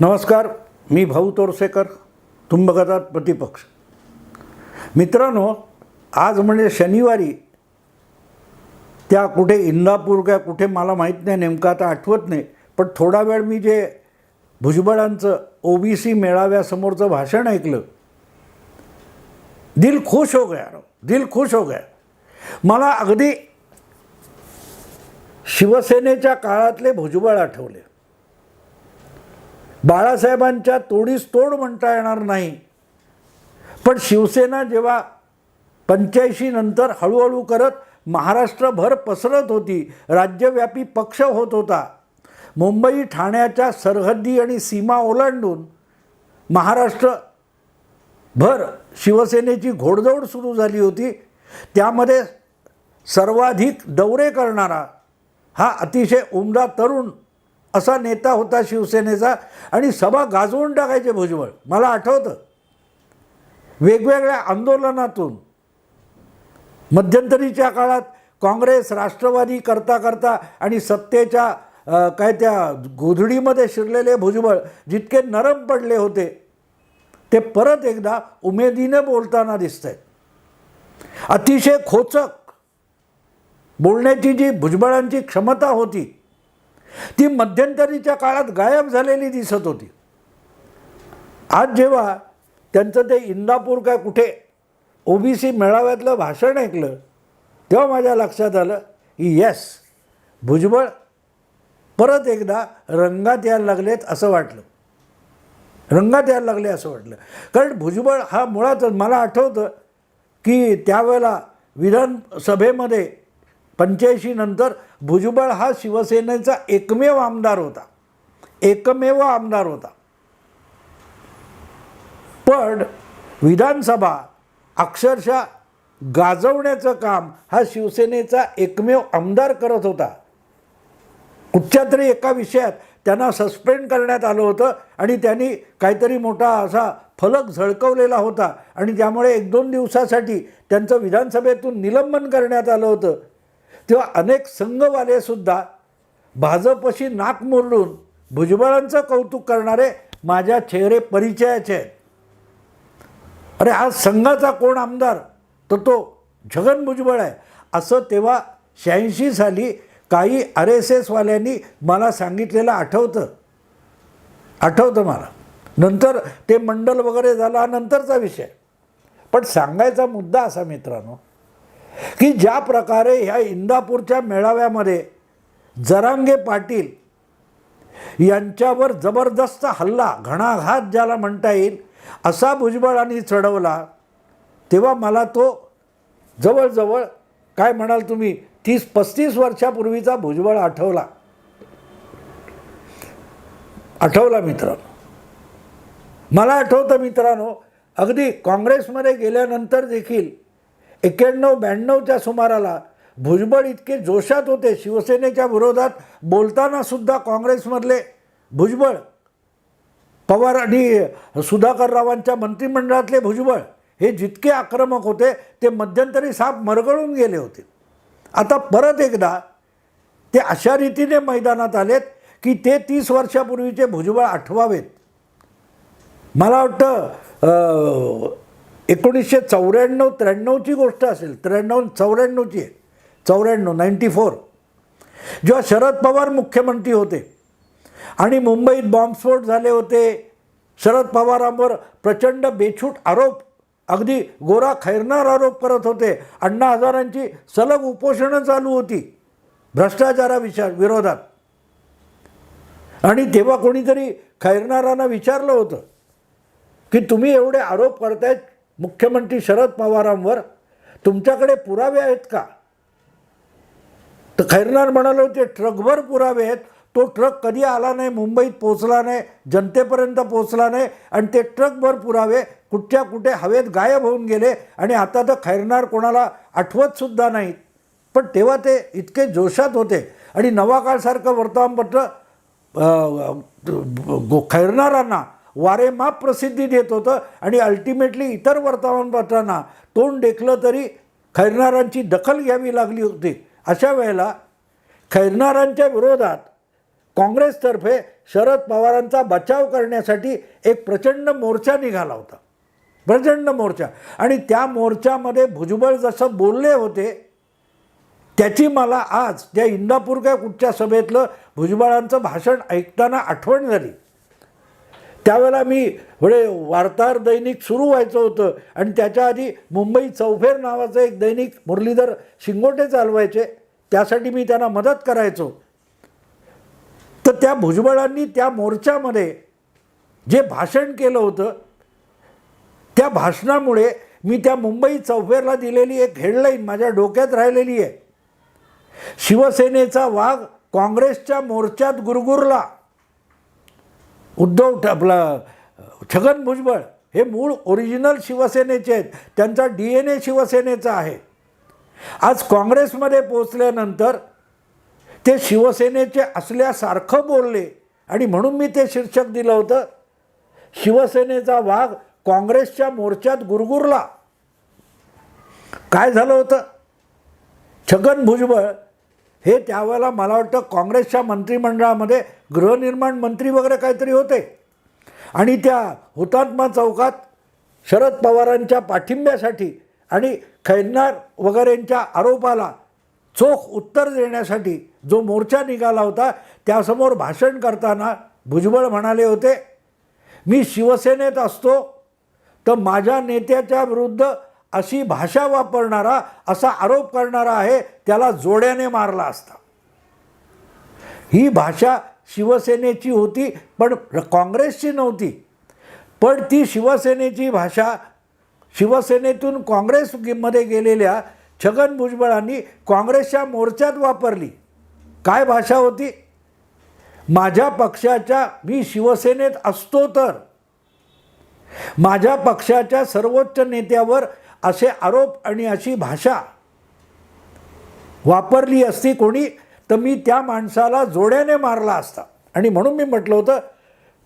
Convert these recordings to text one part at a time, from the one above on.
नमस्कार मी भाऊ तोरसेकर तुंबगतात प्रतिपक्ष. मित्रांनो आज म्हणजे शनिवारी त्या कुठे इंदापूर काय कुठे मला माहीत नाही नेमकं आता आठवत नाही पण थोडा वेळ मी जे भुजबळांचं ओ बी सी मेळाव्यासमोरचं भाषण ऐकलं दिल खुश हो गया दिल खुश हो गया. मला अगदी शिवसेनेच्या काळातले भुजबळ आठवले. बाळासाहेबांच्या तोडीस तोड म्हणता येणार नाही. पण शिवसेना जेव्हा पंच्याऐंशी नंतर हळूहळू करत महाराष्ट्रभर पसरत होती राज्यव्यापी पक्ष होत होता मुंबई ठाण्याच्या सरहद्दी आणि सीमा ओलांडून महाराष्ट्र भर शिवसेनेची घोडदौड सुरू झाली होती त्यामध्ये सर्वाधिक दौरे करणारा हा अतिशय उमदा तरुण असा नेता होता शिवसेनेचा आणि सभा गाजवून टाकायचे भुजबळ. मला आठवतं. वेगवेगळ्या आंदोलनातून मध्यंतरीच्या काळात काँग्रेस राष्ट्रवादी करता करता आणि सत्तेच्या काय त्या गोधडीमध्ये शिरलेले भुजबळ जितके नरम पडले होते ते परत एकदा उमेदीने बोलताना दिसत आहेत अतिशय खोचक बोलण्याची जी भुजबळांची क्षमता होती ती मध्यंतरीच्या काळात गायब झालेली दिसत होती. आज जेव्हा त्यांचं ते इंदापूर काय कुठे ओबीसी मेळाव्यातलं भाषण ऐकलं तेव्हा माझ्या लक्षात आलं की येस भुजबळ परत एकदा रंगात यायला लागलेत असं वाटलं. रंगात यायला लागले असं वाटलं. कारण भुजबळ हा मुळातच मला आठवतं की त्यावेळेला विधानसभेमध्ये पंच्याऐंशी नंतर भुजबळ हा शिवसेनेचा एकमेव आमदार होता. एकमेव आमदार होता. पण विधानसभा अक्षरशः गाजवण्याचं काम हा शिवसेनेचा एकमेव आमदार करत होता. कुठच्या तरी एका विषयात त्यांना सस्पेंड करण्यात आलं होतं आणि त्यांनी काहीतरी मोठा असा फलक झळकवलेला होता आणि त्यामुळे एक दोन दिवसासाठी त्यांचं विधानसभेतून निलंबन करण्यात आलं होतं. तेव्हा अनेक संघवालेसुद्धा भाजपशी नाक मुरडून भुजबळांचं कौतुक करणारे माझ्या चेहरे परिचयाचे आहेत. अरे आज संघाचा कोण आमदार? तर तो छगन भुजबळ आहे. असं तेव्हा शहाऐंशी साली काही आर एस एसवाल्यांनी मला सांगितलेलं आठवतं. आठवतं मला. नंतर ते मंडल वगैरे झाला हा नंतरचा विषय. पण सांगायचा मुद्दा असा मित्रांनो की ज्या प्रकारे ह्या इंदापूरच्या मेळाव्यामध्ये जरांगे पाटील यांच्यावर जबरदस्त हल्ला घणाघात ज्याला म्हणता येईल असा भुजबळांनी चढवला तेव्हा मला तो जवळजवळ काय म्हणाल तुम्ही तीस पस्तीस वर्षापूर्वीचा भुजबळ आठवला. आठवला मित्र मला आठवतं मित्रांनो अगदी काँग्रेसमध्ये गेल्यानंतर देखील एक्याण्णव ब्याण्णवच्या सुमाराला भुजबळ इतके जोशात होते शिवसेनेच्या विरोधात बोलताना सुद्धा काँग्रेसमधले भुजबळ पवार आणि सुधाकररावांच्या मंत्रिमंडळातले भुजबळ हे जितके आक्रमक होते ते मध्यंतरी साप मरगळून गेले होते. आता परत एकदा ते अशा रीतीने मैदानात आलेत की ते तीस वर्षापूर्वीचे भुजबळ आठवावेत. मला वाटतं एकोणीसशे चौऱ्याण्णव त्र्याण्णवची गोष्ट असेल त्र्याण्णव चौऱ्याण्णवची आहे. चौऱ्याण्णव नाईन्टी फोर जेव्हा शरद पवार मुख्यमंत्री होते आणि मुंबईत बॉम्बस्फोट झाले होते शरद पवारांवर प्रचंड बेछूट आरोप अगदी गोरा खैरनार आरोप करत होते. अण्णा हजारांची सलग उपोषणं चालू होती भ्रष्टाचाराविषा विरोधात. आणि तेव्हा कोणीतरी खैरनारांना विचारलं होतं की तुम्ही एवढे आरोप करतायत मुख्यमंत्री शरद पवारांवर तुमच्याकडे पुरावे आहेत का? तर खैरनार म्हणाले होते ट्रकभर पुरावे आहेत. तो ट्रक कधी आला नाही मुंबईत पोचला नाही जनतेपर्यंत पोचला नाही आणि ते ट्रकभर पुरावे कुठच्या कुठे हवेत गायब होऊन गेले आणि आता तर खैरनार कोणाला आठवतसुद्धा नाहीत पण तेव्हा ते इतके जोशात होते आणि नवाकाळसारखं वर्तमानपत्र खैरनारांना वारेमाप प्रसिद्धी देत होतं आणि अल्टिमेटली इतर वर्तमानपत्रांना तोंड देखलं तरी खैरनारांची दखल घ्यावी लागली होती. अशा वेळेला खैरनारांच्या विरोधात काँग्रेसतर्फे शरद पवारांचा बचाव करण्यासाठी एक प्रचंड मोर्चा निघाला होता. प्रचंड मोर्चा. आणि त्या मोर्चामध्ये भुजबळ जसं बोलले होते त्याची मला आज त्या इंदापूर काय कुठच्या सभेतलं भुजबळांचं भाषण ऐकताना आठवण झाली. त्यावेळेला मी म्हणजे वार्ताहर दैनिक सुरू व्हायचं होतं. आणि त्याच्या आधी मुंबई चौफेर नावाचं एक दैनिक मुरलीधर शिंगोटे चालवायचे. त्यासाठी मी त्यांना मदत करायचो. तर त्या भुजबळांनी त्या मोर्चामध्ये जे भाषण केलं होतं त्या भाषणामुळे मी त्या मुंबई चौफेरला दिलेली एक हेडलाईन माझ्या डोक्यात राहिलेली आहे. शिवसेनेचा वाघ काँग्रेसच्या मोर्चात गुरगुरला. उद्धव आपला छगन भुजबळ हे मूळ ओरिजिनल शिवसेनेचे आहेत. त्यांचा डी एन ए शिवसेनेचा आहे. आज काँग्रेसमध्ये पोचल्यानंतर ते शिवसेनेचे असल्यासारखं बोलले. आणि म्हणून मी ते शीर्षक दिलं होतं शिवसेनेचा वाघ काँग्रेसच्या मोर्चात गुरगुरला. काय झालं होतं? छगन भुजबळ हे त्यावेळेला मला वाटतं काँग्रेसच्या मंत्रिमंडळामध्ये गृहनिर्माण मंत्री वगैरे काहीतरी होते. आणि त्या हुतात्मा चौकात शरद पवारांच्या पाठिंब्यासाठी आणि खैरनार वगैरेंच्या आरोपाला चोख उत्तर देण्यासाठी जो मोर्चा निघाला होता त्यासमोर भाषण करताना भुजबळ म्हणाले होते मी शिवसेनेत असतो तर माझ्या नेत्याच्या विरुद्ध अशी भाषा वापरणारा असा आरोप करणारा आहे त्याला जोड्याने मारला असता. ही भाषा शिवसेनेची होती पण काँग्रेसची नव्हती. पण ती शिवसेनेची भाषा शिवसेनेतून काँग्रेसमध्ये गेलेल्या छगन भुजबळांनी काँग्रेसच्या मोर्चात वापरली. काय भाषा होती? माझ्या पक्षाच्या मी शिवसेनेत असतो तर. माझ्या पक्षाच्या सर्वोच्च नेत्यावर असे आरोप आणि अशी भाषा वापरली असती कोणी तर मी त्या माणसाला जोड्याने मारला असता. आणि म्हणून मी म्हटलं होतं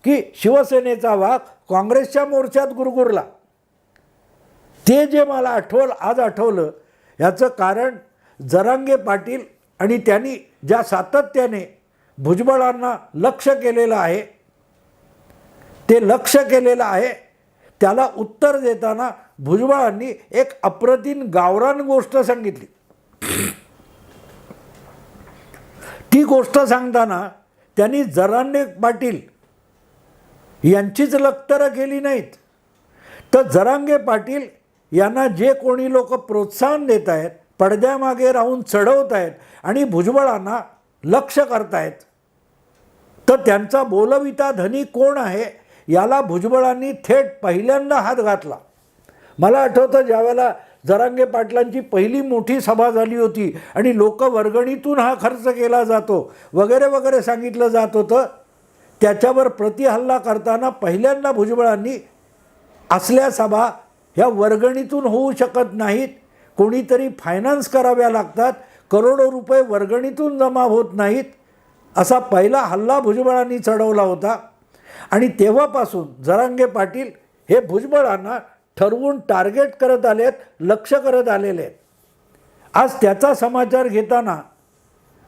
की शिवसेनेचा वाघ काँग्रेसच्या मोर्चात गुरगुरला. ते जे मला आठवलं आज आठवलं याचं कारण जरांगे पाटील आणि त्यांनी ज्या सातत्याने भुजबळांना लक्ष केलेलं आहे ते लक्ष केलेलं आहे त्याला उत्तर देताना भुजबळांनी एक अप्रतिम गावरान गोष्ट सांगितली. ती गोष्ट सांगताना त्यांनी जरांगे पाटील यांचीच लक्तरं केली नाहीत. तर जरांगे पाटील यांना जे कोणी लोक प्रोत्साहन देत आहेत पडद्यामागे राहून चढवत आहेत आणि भुजबळांना लक्ष करतायत तर त्यांचा बोलविता धनी कोण आहे याला भुजबळांनी थेट पहिल्यांदा हात घातला. मला आठवतं ज्यावेळेला जरांगे पाटलांची पहिली मोठी सभा झाली होती आणि लोक वर्गणीतून हा खर्च केला जातो वगैरे वगैरे सांगितलं जात होतं त्याच्यावर प्रतिहल्ला करताना पहिल्यांदा भुजबळांनी असल्या सभा ह्या वर्गणीतून होऊ शकत नाहीत. कोणीतरी फायनान्स कराव्या लागतात करोडो रुपये वर्गणीतून जमा होत नाहीत असा पहिला हल्ला भुजबळांनी चढवला होता. आणि तेव्हापासून जरांगे पाटील हे भुजबळांना ठरवून टार्गेट करत आलेत लक्ष करत आलेले आहेत. आज त्याचा समाचार घेताना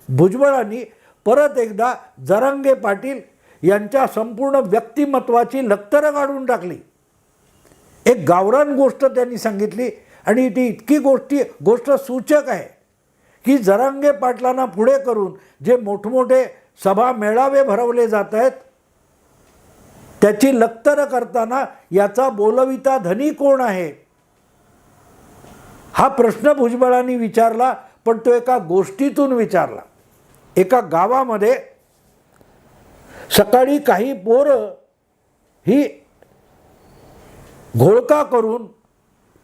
भुजबळांनी परत एकदा जरांगे पाटील यांच्या संपूर्ण व्यक्तिमत्वाची लक्तरं काढून टाकली. एक गावरान गोष्ट त्यांनी सांगितली आणि ती इतकी गोष्टी गोष्ट सूचक आहे की जरांगे पाटलांना पुढे करून जे मोठमोठे सभा मेळावे भरवले जात आहेत त्याची लक्तरं करताना याचा बोलविता धनी कोण आहे? हा प्रश्न भुजबळांनी विचारला पण तो एका गोष्टीतून विचारला. एका गावामध्ये सकाळी काही पोरं ही घोळका करून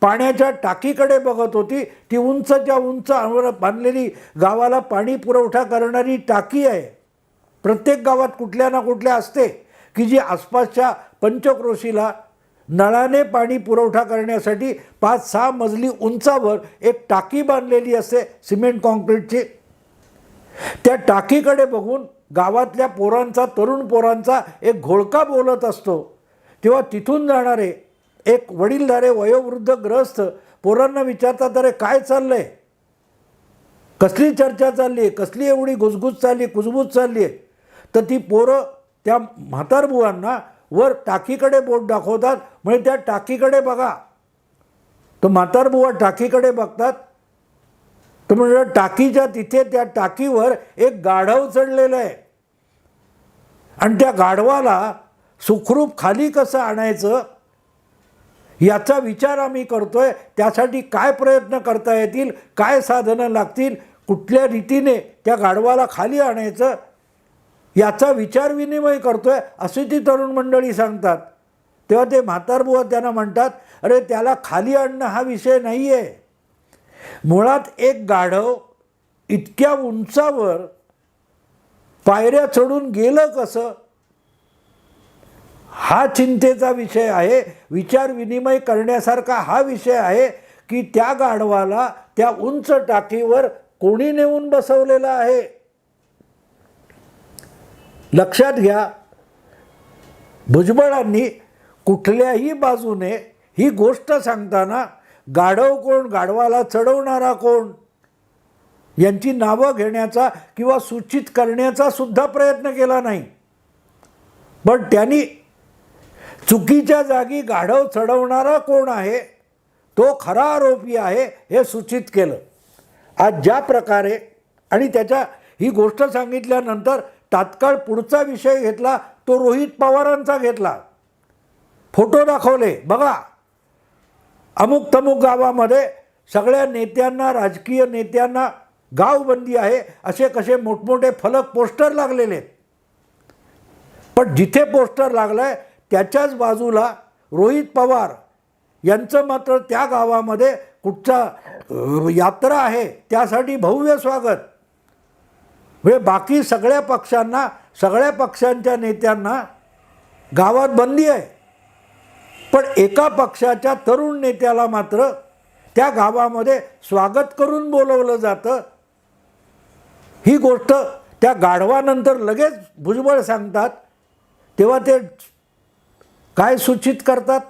पाण्याच्या टाकीकडे बघत होती. ती उंचच्या उंच अंवर बांधलेली गावाला पाणी पुरवठा करणारी टाकी आहे. प्रत्येक गावात कुठल्या ना कुठल्या असते. की जी आसपासच्या पंचक्रोशीला नळाने पाणी पुरवठा करण्यासाठी पाच सहा मजली उंचावर एक टाकी बांधलेली असते सिमेंट कॉन्क्रीटची. त्या टाकीकडे बघून गावातल्या पोरांचा तरुण पोरांचा एक घोळका बोलत असतो. तेव्हा तिथून जाणारे एक वडीलधारे वयोवृद्ध ग्रस्त पोरांना विचारतात अरे काय चाललंय? कसली चर्चा चालली आहे कसली एवढी घुसघुस चालली कुजबूज चालली आहे तर ती पोरं त्या म्हातारबुवांना वर टाकीकडे बोट दाखवतात. म्हणजे त्या टाकीकडे बघा. तर म्हातारबुवा टाकीकडे बघतात. तर म्हणजे टाकीच्या तिथे त्या टाकीवर एक गाढव चढलेलं आहे. आणि त्या गाढवाला सुखरूप खाली कसं आणायचं? याचा विचार आम्ही करतोय. त्यासाठी काय प्रयत्न करता येतील? काय साधनं लागतील? कुठल्या रीतीने त्या गाढवाला खाली आणायचं? याचा विचार विनिमय करतोय अशी ती तरुण मंडळी सांगतात. तेव्हा ते म्हातारबुवा त्यांना म्हणतात अरे त्याला खाली आणणं हा विषय नाही आहे मुळात एक गाढव इतक्या उंचावर पायऱ्या चढून गेलं कसं? हा चिंतेचा विषय आहे. विचार विनिमय करण्यासारखा हा विषय आहे की त्या गाढवाला त्या उंच टाकीवर कोणी नेऊन बसवलेलं आहे. लक्षात घ्या भुजबळांनी कुठल्याही बाजूने ही गोष्ट सांगताना गाढव कोण गाढवाला चढवणारा कोण यांची नावं घेण्याचा किंवा सूचित करण्याचा सुद्धा प्रयत्न केला नाही. पण त्यांनी चुकीच्या जागी गाढव चढवणारा कोण आहे तो खरा आरोपी आहे हे सूचित केलं. आज ज्या प्रकारे आणि त्याच्या ही गोष्ट सांगितल्यानंतर तात्काळ पुढचा विषय घेतला तो रोहित पवारांचा घेतला. फोटो दाखवले बघा. अमुक तमुक गावामध्ये सगळ्या नेत्यांना राजकीय नेत्यांना गावबंदी आहे असे कसे मोठमोठे फलक पोस्टर लागलेले आहेत. पण जिथे पोस्टर लागलं आहे त्याच्याच बाजूला रोहित पवार यांचं मात्र त्या गावामध्ये कुठचा यात्रा आहे त्यासाठी भव्य स्वागत. म्हणजे बाकी सगळ्या पक्षांना सगळ्या पक्षांच्या नेत्यांना गावात बंदी आहे. पण एका पक्षाच्या तरुण नेत्याला मात्र त्या गावामध्ये स्वागत करून बोलवलं जातं. ही गोष्ट त्या गाढवानंतर लगेच भुजबळ सांगतात. तेव्हा ते काय सूचित करतात?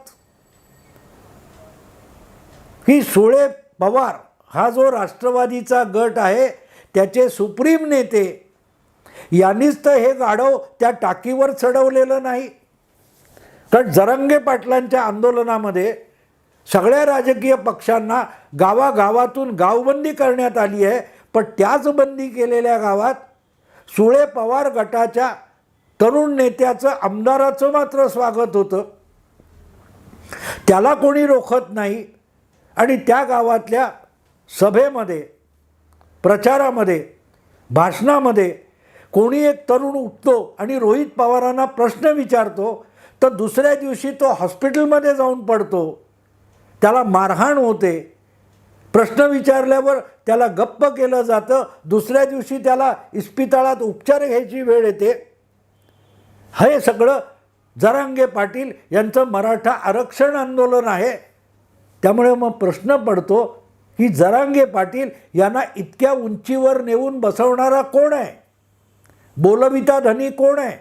की सुळे पवार हा जो राष्ट्रवादीचा गट आहे त्याचे सुप्रीम नेते यांनीच तर हे गाढव त्या टाकीवर चढवलेलं नाही. कारण जरंगे पाटलांच्या आंदोलनामध्ये सगळ्या राजकीय पक्षांना गावागावातून गावबंदी करण्यात आली आहे. पण त्याच बंदी केलेल्या गावात सुळे पवार गटाच्या तरुण नेत्याचं आमदाराचं मात्र स्वागत होतं. त्याला कोणी रोखत नाही. आणि त्या गावातल्या सभेमध्ये प्रचारामध्ये भाषणामध्ये कोणी एक तरुण उठतो आणि रोहित पवारांना प्रश्न विचारतो तर दुसऱ्या दिवशी तो हॉस्पिटलमध्ये जाऊन पडतो. त्याला मारहाण होते. प्रश्न विचारल्यावर त्याला गप्प केलं जातं. दुसऱ्या दिवशी त्याला इस्पितळात उपचार घ्यायची वेळ येते. हे सगळं जरांगे पाटील यांचं मराठा आरक्षण आंदोलन आहे. त्यामुळे मग प्रश्न पडतो की जरांगे पाटील यांना इतक्या उंचीवर नेऊन बसवणारा कोण आहे? बोलविता धनी कोण आहे?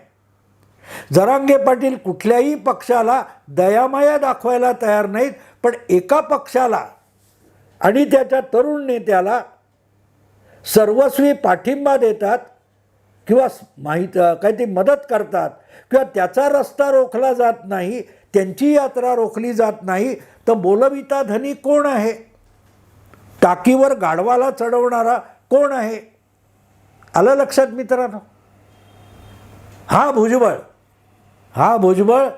जरांगे पाटील कुठल्याही पक्षाला दयामाया दाखवायला तयार नाहीत पण एका पक्षाला आणि त्याच्या तरुण नेत्याला सर्वस्वी पाठिंबा देतात किंवा माहीत काहीतरी मदत करतात किंवा त्याचा रस्ता रोखला जात नाही त्यांची यात्रा रोखली जात नाही तर बोलविता धनी कोण आहे? टाकीवर गाढवाला चढवणारा कोण आहे? आलं लक्षात मित्रांनो? हा भुजबळ. हा भुजबळ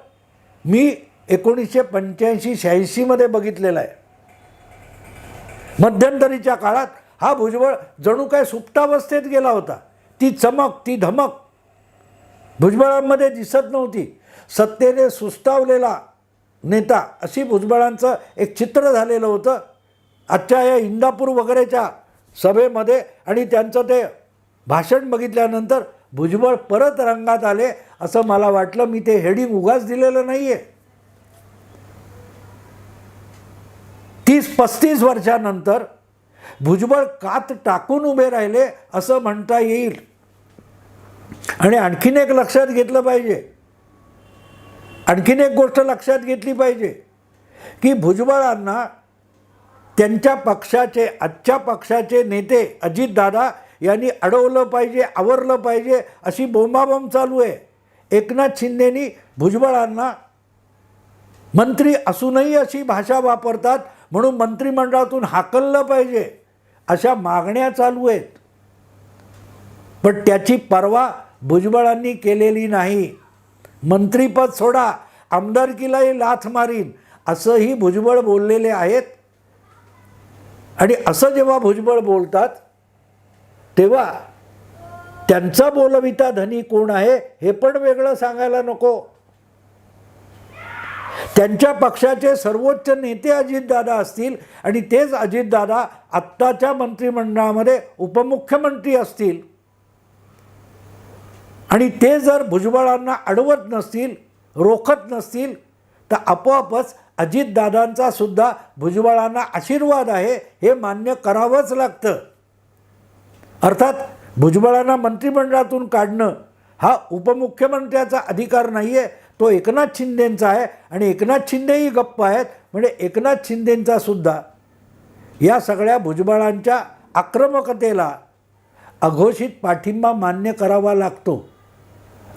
मी एकोणीसशे पंच्याऐंशी शहाऐंशीमध्ये बघितलेला आहे. मध्यंतरीच्या काळात हा भुजबळ जणू काय सुप्तावस्थेत गेला होता. ती चमक ती धमक भुजबळांमध्ये दिसत नव्हती. सत्तेने सुस्तावलेला नेता अशी भुजबळांचं एक चित्र झालेलं होतं. आजच्या या इंदापूर वगैरेच्या सभेमध्ये आणि त्यांचं ते भाषण बघितल्यानंतर भुजबळ परत रंगात आले असं मला वाटलं. मी ते हेडिंग उगाच दिलेलं नाही आहे तीस पस्तीस वर्षानंतर भुजबळ कात टाकून उभे राहिले असं म्हणता येईल. आणि आणखीन एक लक्षात घेतलं पाहिजे. आणखीन एक गोष्ट लक्षात घेतली पाहिजे की भुजबळांना त्यांच्या पक्षाचे आजच्या पक्षाचे नेते अजितदादा यांनी अडवलं पाहिजे आवरलं पाहिजे अशी बोंबाबोंब चालू आहे. एकनाथ शिंदेनी भुजबळांना मंत्री असूनही अशी भाषा वापरतात म्हणून मंत्रिमंडळातून हाकललं पाहिजे अशा मागण्या चालू आहेत. पण त्याची पर्वा भुजबळांनी केलेली नाही. मंत्रीपद सोडा आमदारकीलाही लाथ मारीन असंही भुजबळ बोललेले आहेत. आणि असं जेव्हा भुजबळ बोलतात तेव्हा त्यांचा बोलविता धनी कोण आहे हे पण वेगळं सांगायला नको. त्यांच्या पक्षाचे सर्वोच्च नेते अजितदादा असतील आणि तेच अजितदादा आत्ताच्या मंत्रिमंडळामध्ये उपमुख्यमंत्री असतील. आणि ते जर भुजबळांना अडवत नसतील रोखत नसतील तर आपोआपच अजितदादांचा सुद्धा भुजबळांना आशीर्वाद आहे हे मान्य करावंच लागतं. अर्थात भुजबळांना मंत्रिमंडळातून काढणं हा उपमुख्यमंत्र्याचा अधिकार नाही आहे तो एकनाथ शिंदेंचा आहे आणि एकनाथ शिंदेही गप्प आहेत म्हणजे एकनाथ शिंदेंचा सुद्धा. या सगळ्या भुजबळांच्या आक्रमकतेला अघोषित पाठिंबा मान्य करावा लागतो.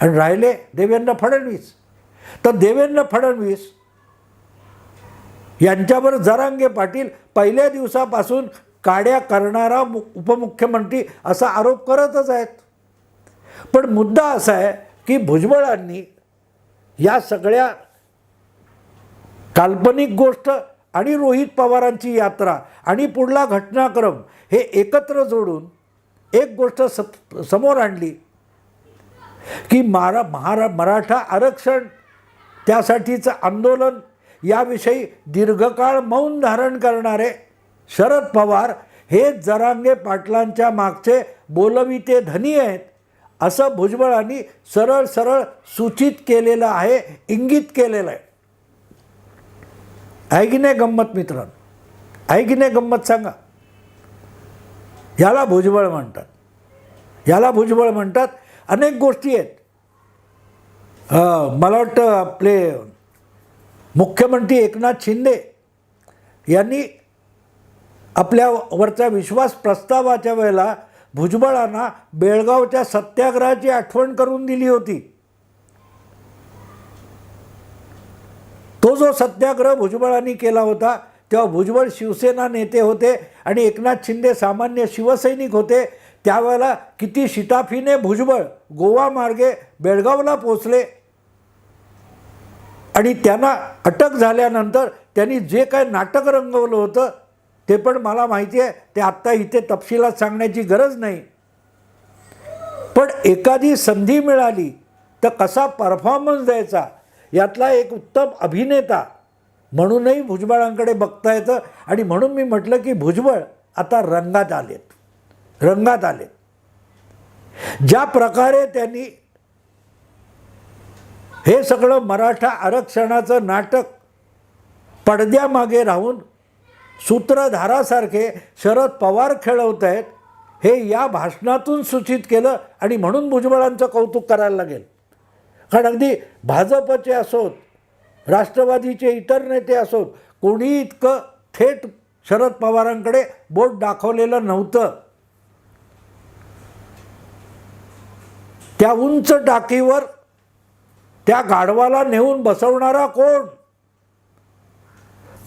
आणि राहिले देवेंद्र फडणवीस. तर देवेंद्र फडणवीस यांच्यावर जरांगे पाटील पहिल्या दिवसापासून काड्या करणारा मु उपमुख्यमंत्री असा आरोप करतच आहेत. पण मुद्दा असा आहे की भुजबळांनी या सगळ्या काल्पनिक गोष्ट आणि रोहित पवारांची यात्रा आणि पुढला घटनाक्रम हे एकत्र जोडून एक गोष्ट स समोर आणली की मारा महारा मराठा आरक्षण त्यासाठीचं आंदोलन याविषयी दीर्घकाळ मौन धारण करणारे शरद पवार हे जरांगे पाटलांच्या मागचे बोलविते धनी आहेत असं भुजबळांनी सरळ सरळ सूचित केलेलं आहे इंगित केलेलं आहे. आहे की नाही गंमत मित्रांनो आहे की नाही गंमत सांगा. याला भुजबळ म्हणतात. याला भुजबळ म्हणतात. अनेक गोष्टी आहेत. मला वाटतं आपले मुख्यमंत्री एकनाथ शिंदे यांनी आपल्यावरचा विश्वास प्रस्तावाच्या वेळेला भुजबळांना बेळगावच्या सत्याग्रहाची आठवण करून दिली होती. तो जो सत्याग्रह भुजबळांनी केला होता तेव्हा भुजबळ शिवसेना नेते होते आणि एकनाथ शिंदे सामान्य शिवसैनिक होते त्यावेळेला किती शिताफीने भुजबळ गोवा मार्गे बेळगावला पोचले आणि त्यांना अटक झाल्यानंतर त्यांनी जे काय नाटक रंगवलं होतं ते पण मला माहिती आहे ते आत्ता इथे तपशिलात सांगण्याची गरज नाही. पण एखादी संधी मिळाली तर कसा परफॉर्मन्स द्यायचा? यातला एक उत्तम अभिनेता म्हणूनही भुजबळांकडे बघता येतं आणि म्हणून मी म्हटलं की भुजबळ आता रंगात आलेत रंगात आलेत. ज्या प्रकारे त्यांनी हे सगळं मराठा आरक्षणाचं नाटक पडद्यामागे राहून सूत्रधारासारखे शरद पवार खेळवत आहेत हे या भाषणातून सूचित केलं आणि म्हणून भुजबळांचं कौतुक करायला लागेल. कारण अगदी भाजपचे असोत राष्ट्रवादीचे इतर नेते असोत कोणी इतकं थेट शरद पवारांकडे बोट दाखवलेलं नव्हतं. त्या उंच टाकीवर त्या गाढवाला नेऊन बसवणारा कोण?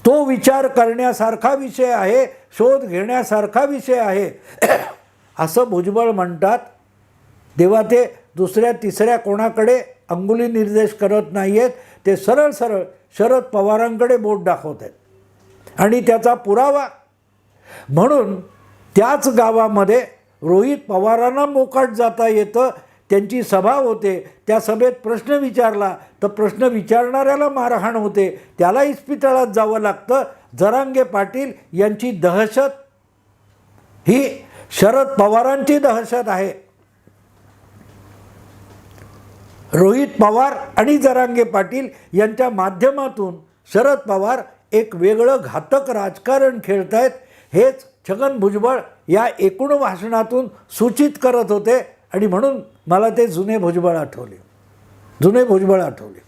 तो विचार करण्यासारखा विषय आहे शोध घेण्यासारखा विषय आहे. असं भुजबळ म्हणतात. तेव्हा ते दुसऱ्या तिसऱ्या कोणाकडे अंगुली निर्देश करत नाही आहेत ते सरळ सरळ शरद पवारांकडे बोट दाखवत आहेत आणि त्याचा पुरावा. म्हणून त्याच गावामध्ये रोहित पवारांना मोकाट जाता येतं त्यांची सभा होते त्या सभेत प्रश्न विचारला. तर प्रश्न विचारणाऱ्याला मारहाण होते. त्याला इस्पितळात जावं लागतं. जरांगे पाटील यांची दहशत ही शरद पवारांची दहशत आहे. रोहित पवार आणि जरांगे पाटील यांच्या माध्यमातून शरद पवार एक वेगळं घातक राजकारण खेळत आहेत हेच छगन भुजबळ या एकूण भाषणातून सूचित करत होते. आणि म्हणून मला ते जुने भुजबळ आठवले. जुने भुजबळ आठवले.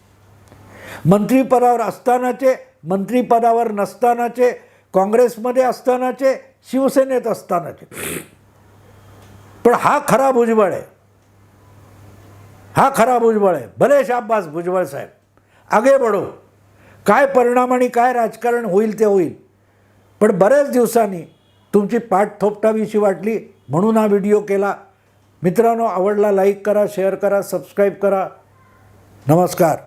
मंत्रिपदावर असतानाचे मंत्रिपदावर नसतानाचे काँग्रेसमध्ये असतानाचे शिवसेनेत असतानाचे. पण हा खरा भुजबळ आहे. हा खरा भुजबळ आहे. भले शाब्बास भुजबळ साहेब. आगे बढो. काय परिणाम आणि काय राजकारण होईल ते होईल. पण बऱ्याच दिवसांनी तुमची पाठ थोपटावीशी वाटली म्हणून हा व्हिडिओ केला. मित्रांनो आवडला लाईक करा शेअर करा सबस्क्राईब करा. नमस्कार.